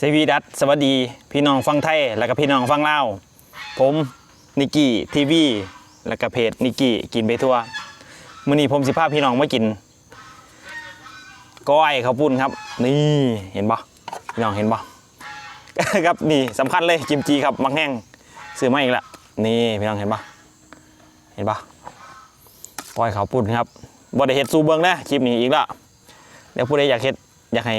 สวีดัสสวัสดี พี่น้องฟังไทย แล้วก็พี่น้องฟังลาวผมนิกกี้ทีวีแล้วก็เพจนิกกี้กินไปทั่วมื้อนี้ผมสิพาพี่น้องมากิน ก้อยข้าวปุ้นครับ นี่เห็นปะพี่น้องเห็นปะครับนี่สำคัญเลยกิมจีครับมักแห้งซื้อมาอีกและนี่พี่น้องเห็นปะเห็นปะก้อยข้าวปุ้นครับบ่ได้เฮ็ดซูเบิงนะคลิปนี้อีกแล้วเดี๋ยวผู้ใดอยากเฮ็ดอยากให้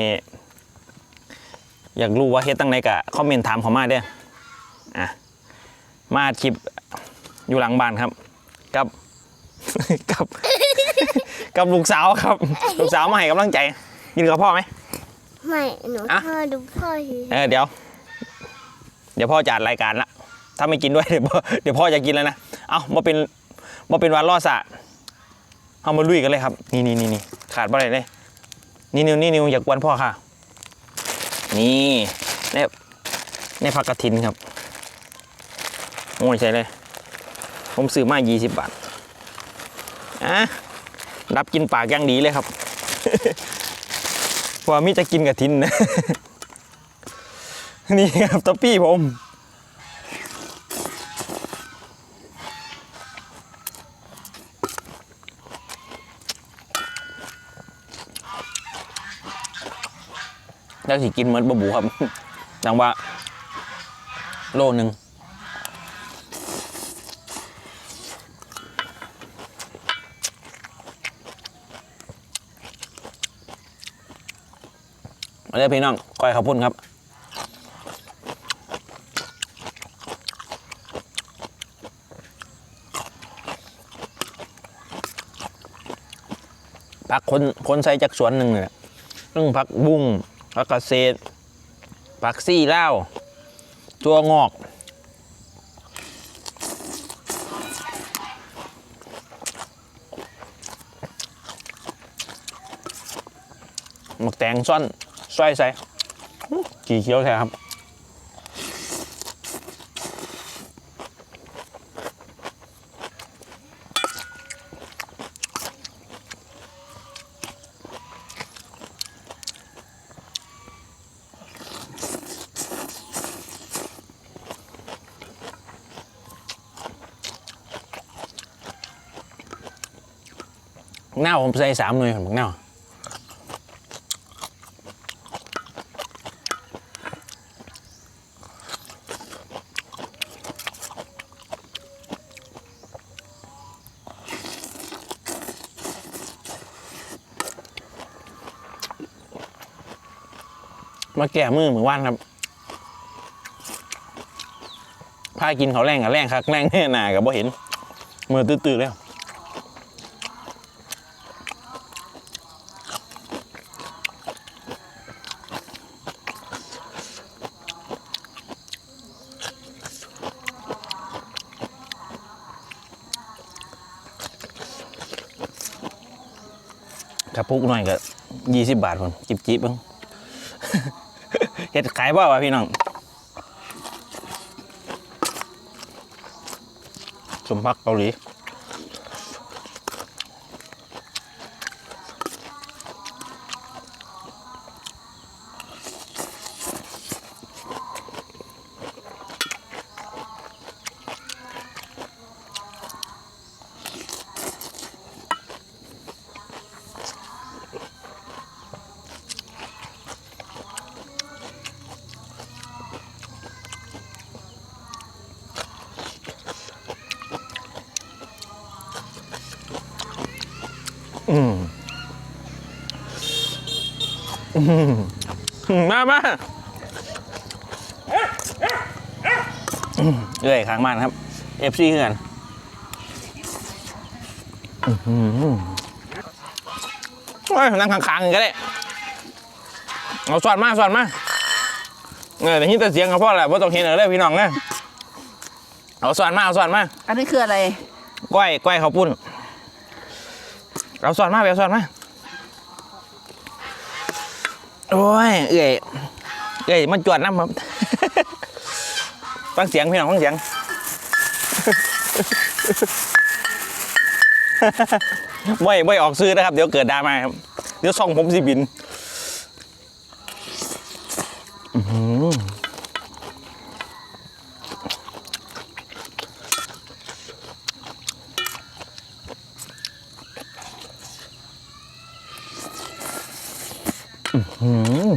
อยากรู้ว่าเฮ็ดตั้งไหนกะคอมเมนต์ถามเขามาเด้ออะมาคลิปอยู่หลังบ้านครับ กับ กับ กับลูกสาวครับ ลูกสาวมาให้กำลังใจกินกับพ่อไหม ไม่ หนูอะพ่อดูพ่อทีเออเดี๋ยว เดี๋ยวพ่อจัดรายการละถ้าไม่กินด้วยเดี๋ยวพ่อเดี๋ยวพ่อจะกินแล้วนะ เอามาเป็นมาเป็นวันล่อสะเอามาลุยกันเลยครับ นี่นี่นี่นี่ขาดบ่ได้เลยนี่นิวนี่นิวอย่ากวนพ่อค่ะ นี่แนบแนผักกระถินครับโอ้ยใช่เลย ผมซื้อมา 20 บาทอะรับกินปากย่างดีเลยครับพราะว่ามิจะกินกระถินนะ นี่ครับต๊อปปี้ผม แล้วสิกินเหมือนบะบูครับดังว่า โลหนึ่งมาเลยพี่น้องก้อยข้าวปุ้นครับผักคนคนใส่จากสวนหนึ่งเนี่ยเรื่องผักบุ้ง ผักเศษผักซี่เล่าตัวงอกหมักแตงซ่อนซอยใส่กี่เคี้ยวใช่ครับ ผมใส่สามหน่วยของหน้ามาแก่มือเหมือนว่านครับพากินเขาแรงกับแรงคักแรงแน่หนากับบ่เห็นมือตื้อๆแล้ว กระปุกหน่อยก็ยี่สิบบาทผมจิบจิบบ้างเฮ็ดขายบ่าวะพี่น้องสมพักเกาหลี มมามาอืมเอ้ยข้างบ้านครับเอฟซีเพื่อนอื้อหือโอ้ยนั่งข้างๆกันก็ได้ เอาสอดมาสอดมาเออแต่ยินแต่เสียงกับพ่อแหละว่าต้องเห็นเออเลยพี่น้องนะเอาสอดมาเอาสอดมาอันนี้คืออะไร ก้อยก้อยข้าวปุ้น เอาสอนมาเอาสอนมา โอ้ย เอื่อยเอื่อยมันจวดน้ำครับ ฟังเสียงพี่น้องฟังเสียง ไม่ไม่ออกซื้อนะครับ เดี๋ยวเกิดดราม่าครับ เดี๋ยวซ่องผมสิบิน ม อื้อหืออื้อหือ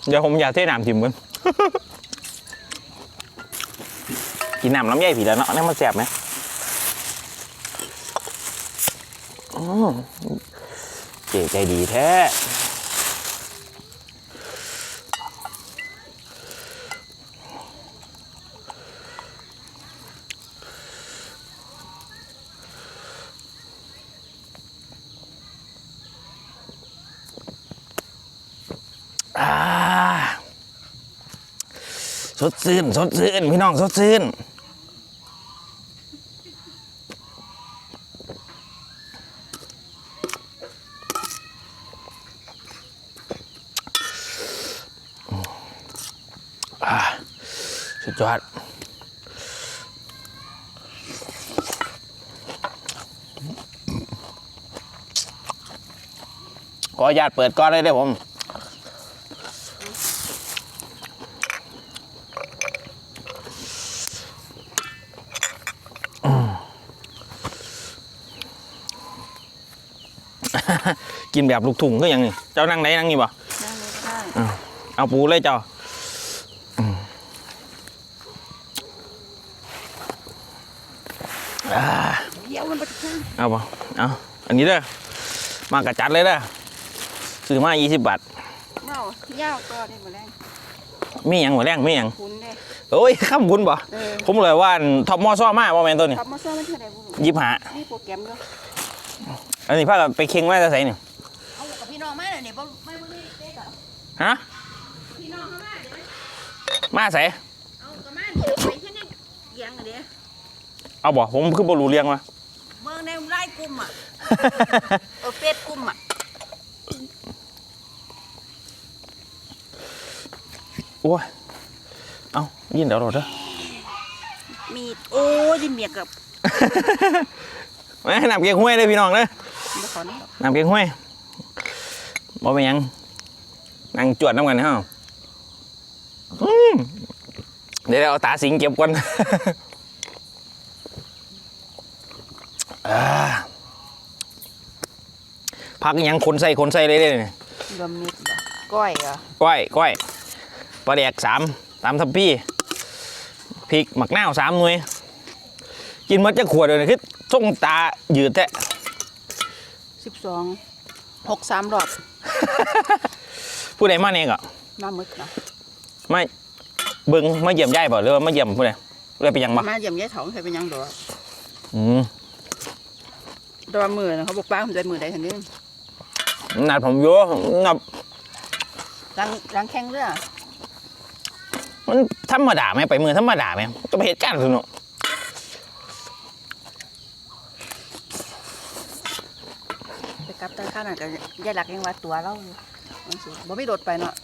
เดี๋ยวผมอยากเทน้ำถิ่มกันกินน้ำน้ำใยผีแล้วเนาะนี่มันแสบไหมอืมเจ๋ใจดีแท้ ดชื่นสดชื่นพี่น้องสดชื่นอ่าสุดยอดขออนุญาตเปิดก้อนได้ได้ผม กินแบบลูกถุงก็ยังนี่เจ้านั่งไหนนั่งนี่บ่ได้เลยก็ได้เอาปูเลยเจ้าอืมอ่าเดี๋ยวมันไปถึงเอาบ่เอาอันนี้เด้อมากระจัดเลยเด้อซื้อมา20บาทเมาย่าวก็ได้หมดแล้วมีหยังหัวแรงมีหยังคุณเด้โอ้ยข้ามบุญบ่เออผมเลยว่าท็อปมอซ้อมาบ่แม่นตัวนี้ขับมาซ่อมมันเท่าไหร่บุญยิบหานี่โปรแกรมด้วยอันนี้พากันไปเค็งมาจะใส่นี่เอา ฮะพี่น้องเข้ามาเดี๋ยวมาใส่เอากับมาเดี๋ยวไปที่นี่เลี้ยงกันเดี๋ยวเอาบ่ผมคือบ่รู้เรื่องวะเมืองในไล่กลุ่มอะเออเฟซกลุ่มอะโอ้ยเอายินเดี๋ยวรถเด้อ มีดโอ้ยดินเมียกับแม่น้ำเกียงห้วยเลยพี่น้องเด้อบ่ขอนี่หรอกน้ำเกียงห้วยบ่เป็นหยัง นั่งจวดน้ำกันเฮาอืมเดี๋ยวเอาตาสิงเก็บก่อนอ่าพักอิหยังคนใส่คนใส่เลยเด้เนี่ยรวมมิดบ่ก้อยเหรอก้อยก้อยปลาแดกสามสามทัพพี่พริกหมักหน้าวสามหน่วย กินหมดจะขวดเลยนะคือส่งตายืดแท้สิบสองหกสามรอบ ผู้ใดมาเนี่ยก็มาหมึกเนาะไม่เบิ้งมาเยี่ยมยายบ่หรือว่ามาเยี่ยมผู้ใดเลยไปยังบ่มาเยี่ยมยายถองเคยเป็นหยังดอกอืมแต่ว่ามือนะเขาบอกป้าผมใจมือใดทันนี้นัดผมอยู่นับรังรังแข้งเรือมันธรรมดาไหมไปมือธรรมดาไหมต้องไปเหตุการณ์สนุกไปกลับตาข้างนั่นก็ยายหลักยังว่าตัวเราอยู่ มันสิบ่ไม่โดดไปเนาะ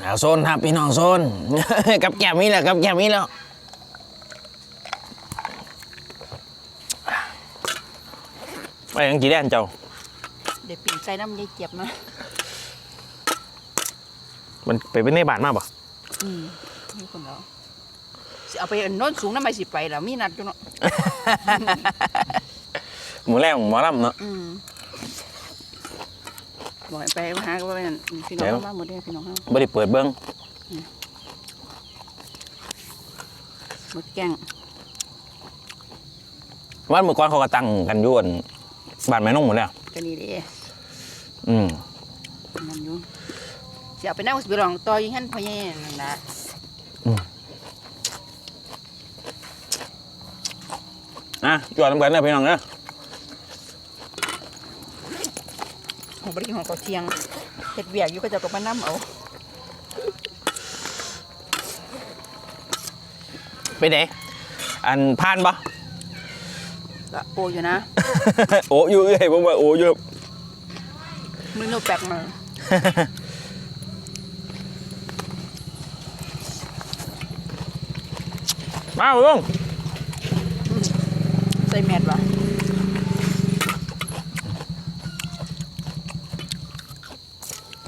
เอาโซนครับพี่น้องโซน กับแก้มนี้แหละกับแก้มนี้แล้วไปยังจีแดนเจ้าเดี๋ยวปิ่นใส่น้ำยายเจ็บนะมันไปเป็นในบ้านมาบ่อืมมีคนเรา สิเอาไปอันโน้นสูงน้ำไม่สิไปแล้วมีนัดอยู่เนาะหมูแรกหมูลำเนาะ อืมบอกให้ไปหาก็ว่าเป็นพี่น้องเดี๋ยวเข้ามาหมดเลยพี่น้องเข้าบ่ได้เปิดเบิ้งหมดแกงวันเมื่อก่อนเขาก็ตั้งกันอยวนบ้านแม่น้องหมดแล้ว ก็นี่เด้อืมนั่นอยู่สิเอาไปนั่งสิไปลองต่อยิงหันพ่อแย่นั่นละ อะจวดน้ำกันเด้อพี่น้องเด้อของบริกินของเขาเที่ยงเฮ็ดเวียกอยู่ก็จะก็มานํเอาไปไหนอันผ่านปะก็โออยู่นะ โอ้อยู่เอ้ยผมว่าโอ้อยู่มือโนแปลกมามาลุงใส่แมสวะ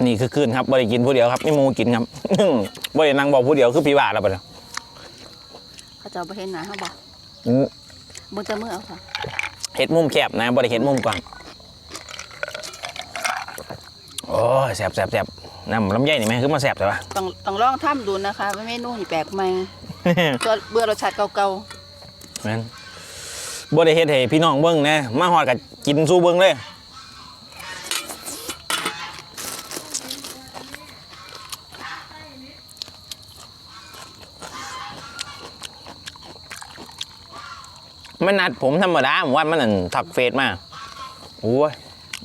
นี่คือคืนครับบริกินผู้เดียวครับไม่มูกินครับบรินั่งบอกผู้เดียวคือพี่บ้าแล้วปะเนี่ยเขาจะเอาไปเห็นหนาเขาบอกอืมมึงจะมือเอาค่ะเห็ดมุมแคบนะบริเห็ดมุมกว้างโอ้ยแสบแสบแสบน้ำลำไยนี่ไหมคือมาแสบแต่ว่าต้องต้องลองทำดูนะคะว่าเมนูนี่แปลกใหม่ตัวเบื่อรสชาติเก่าแม่น บริเฮ็ดให้พี่น้องเบิ้งนะ มาหอดกับกินสู้เบิ้งเลยมันนัดผมธรรมดาผมว่ามันนั่นทักเฟซมาโอ้ย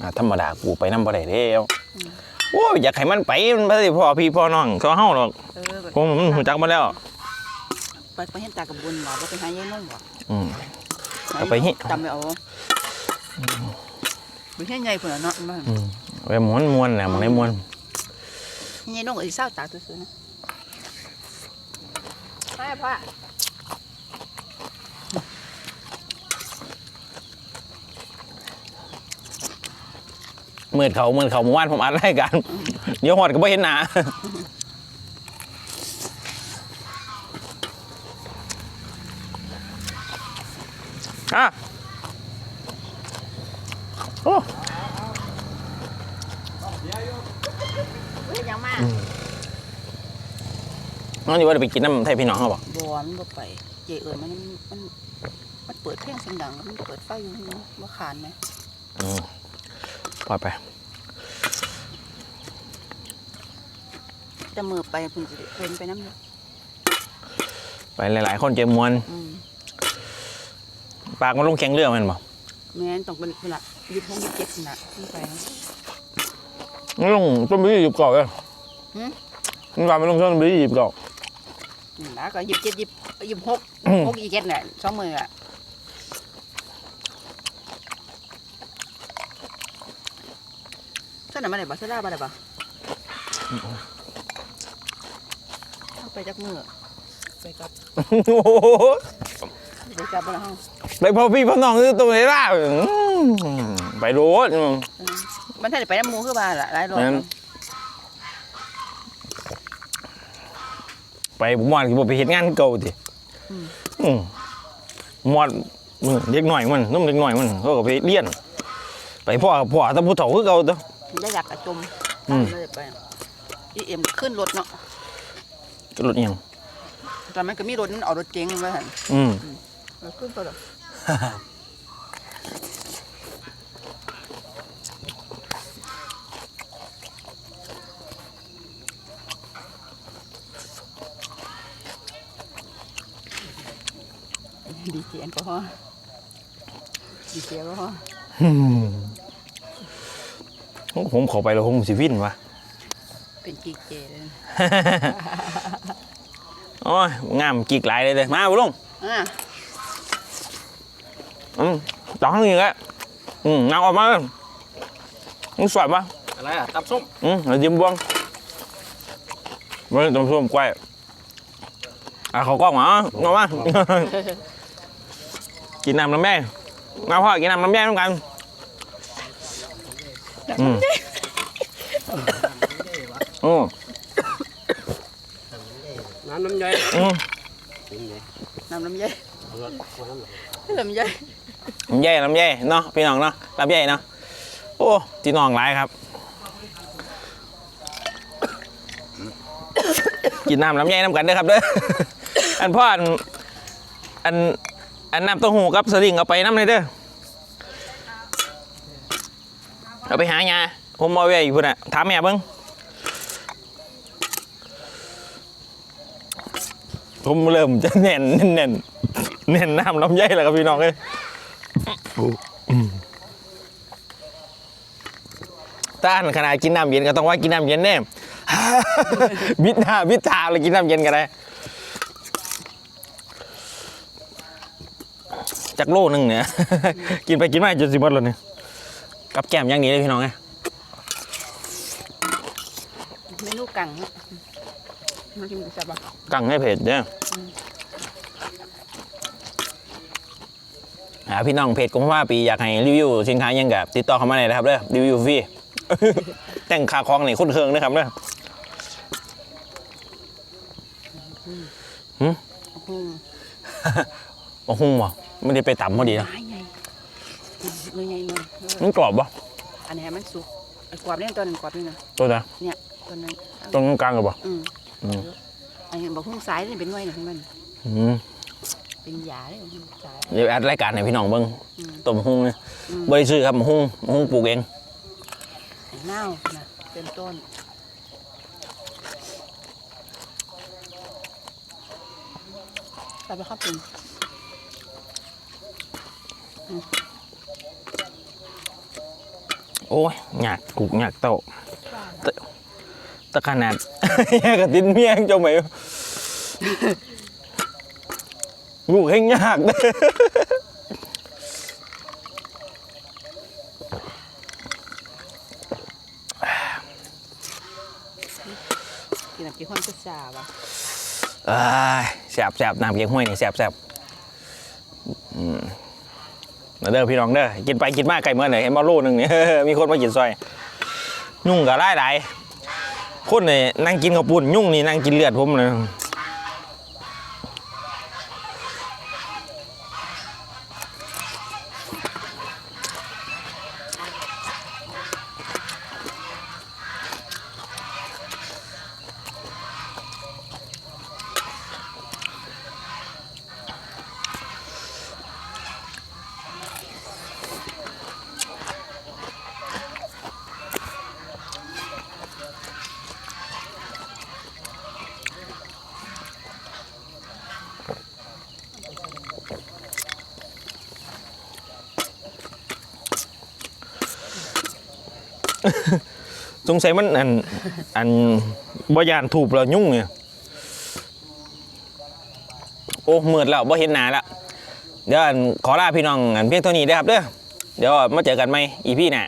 อ่าธรรมดากูไปน้ำบ่ได้เด้วโอ้ยอยากให้มันไปมันไม่ได้พ่อพี่พ่อน้องเขาเฮาหรอกๆเออแบบผมมันหูจักมาแล้วไปไปเห็นตากับบุญหรอว่าไปหายายนุ่มหรออืม เอาไปหิจำไม่เอาไปเห็นใหญ่เผื่อเนาะมันอืมไปม้วนม้วนนะมันได้ม้วนยายนุ่มก็สิเศร้าตาตัวซื้อนะใช่พ่อเมื่อเขาเมื่อเขาเมื่อวานผมอัดรายการเดี๋ยวหอดก็ไม่เห็นหนา อะโอ้เฮ้ยยังมากน้องนี่ว่าจะไปกินน้ำไทยพี่น้องเขาบอกบอมันบ่ไป เจเอิญมันมันมันเปิดเพลงเสียงดังมันเปิดไฟอยู่นี่ว่าขานไหมอืมปล่อยไปจะมือไปคุณจะเพิ่นไปน้ำเยอะไปหลายๆ คนเจอมวนอืม ปากมันลงแข็งเรือมันบอกแม่นต้องเป็นเวลายุบหกยุบเจ็ดนะขึ้นไป มันลงต้นบีหยิบก่อนเลยหืม มันวางมันลงต้นบีหยิบก่อนนี่นะก็ยิบเจ็ดยิบยิบหกอืม หกอีเจ็ดเนี่ยสองมืออะเส้นไหนมาไหนบ่เส้นลาบ่ได้บ่เอาไปจากมือไปกับโอ้โหไปกับบ่ละเฮา ไปพอพี่พ่อน้องคือตรงไหนล่ะอืมไปโรดอืมอืมมันถ้าได้ไปน้ำหมูคือว่าล่ะหลายรอบแม่นไปผมว่าคือบ่ไปเห็นงานเก่าติอืมหมอดอืมเด็กหน่อยมันนุ่มเด็กหน่อยมันเขาก็ไปเรียน ไปพ่อกับพ่อแตะผู้เฒ่าคือเก่าตัวได้อยากกระจมอืมเลยไปอีเอ็มขึ้นรถเนาะรถเอียงตอนนั้นก็มีรถนั้นเอารถเก๋งมาหันอืมเราขึ้นตัวเด้อดีเจแอลกอฮอล์ดีเจแอลกอฮอล์ผมขอไปแล้วผมสิวินวะเป็นกีเจเลยโอ้ยงามกีกหลายเลยเลยมาบุลุงอะ อืมจ้องนี่แหละอืมงามออกมาเลยมึงสวยปะอะไรอะตับส้มอืมเราจิ้มบวงไม่ต้องส้มกล้วยอะเขากล้องมาเอามากินน้ำน้ำแม่มาพ่อกินน้ำน้ำแม่ต้องกันอืมอืมน้ำน้ำย่อยอืมน้ำน้ำใยน้ำใย ลำไยลำไยเนาะพี่น้องเนาะลำไยเนาะโอ้จีน้องหลายครับ กินน้ำลำไยน้ำกันเด้อครับเด้ออันพ่ออันอันอันน้ำเต้าหู้กับสลิงเอาไปน้ำเลยเด้อเอาไปหายาผมเอาไว้อยู่พุ่นน่ะถามแม่เบิ้งผมเริ่มจะแน่นแน่นแน่นน้ำลำไยแล้วครับพี่น้องเอ้ย ต้านขนาดกินน้ำเย็นก็ต้องว่ากินน้ำเย็นแน่ บิดหน้าบิดตาเลยกินน้ำเย็นกันได้จากโลนึงเนี่ย กินไปกินมาจนสิหมดแล้วเนี่ยกับแก้มอย่างนี้เลยพี่น้องไงเมนูกังเนาะน้ำจิ้มกับจับบ่กังให้เผ็ดเนี่ย หาพี่น้องเพจกรมว่าปีอยากให้รีวิวสินค้าหยังกับติดต่อเข้ามาเลยนะครับเด้อรีวิวฟรีแต่งคาคลองนี่คุ้นเครื่องนะครับเด้ออืมโอ้โหว่ะไม่ได้ไปต่ำพอดีนะไม้ใหญ่หน่วยใหญ่หน่อยเออมันกรอบปะอันนี้ให้มันสุกไอ้กรอบนี่ตัวนึงกรอบนี่นะตัวนะเนี่ยตัวนั้นตรงกลางกับปะอืมอืมอันนี้บอกหุ้งซ้ายนี่เป็นหน่วยนะของมันอืม เป็นยาเลยหุ้งซ้าย เดี๋ยวแอดรายการให้พี่น้องเบิ้งอืม ต้มหุ้งเนี่ยอืมบริสุทธิ์ครับหุ้งหุ้งปลูกเอง เน่านะเป็นต้นไปไปครับคุณโอ้ยหยากกุกหยากเต่าตะตะขนาด แยกกับดินเมียงเจ้าไหม ลูกให้ยากเด้อกินน้ำกินข้นก็จ่าวะอ้ายแสบแสบน้ำเกี๊ยวห้วยนี่แสบแสบอืมมาเด้อพี่น้องเด้อกินไปกินมากไก่เมื่อไหร่เห็นมาลูกหนึ่งนี่มีคนมากินซอย ยุ่งกับไล่ไหลายคนนี่นั่งกินข้าวปุ้นยุ่งนี่นั่งกินเลือดผมเลย สงสัยมันอันอันบยานถูกแล้วยุ่งเนี่ยโอ้หมืดแล้วบ่เห็นหนาแล้วเดี๋ยวอันขอลาพี่น้องอันเพียงเท่านี้ได้ครับเด้อเดี๋ยวมาเจอกันไหมอีพี่หน่ะ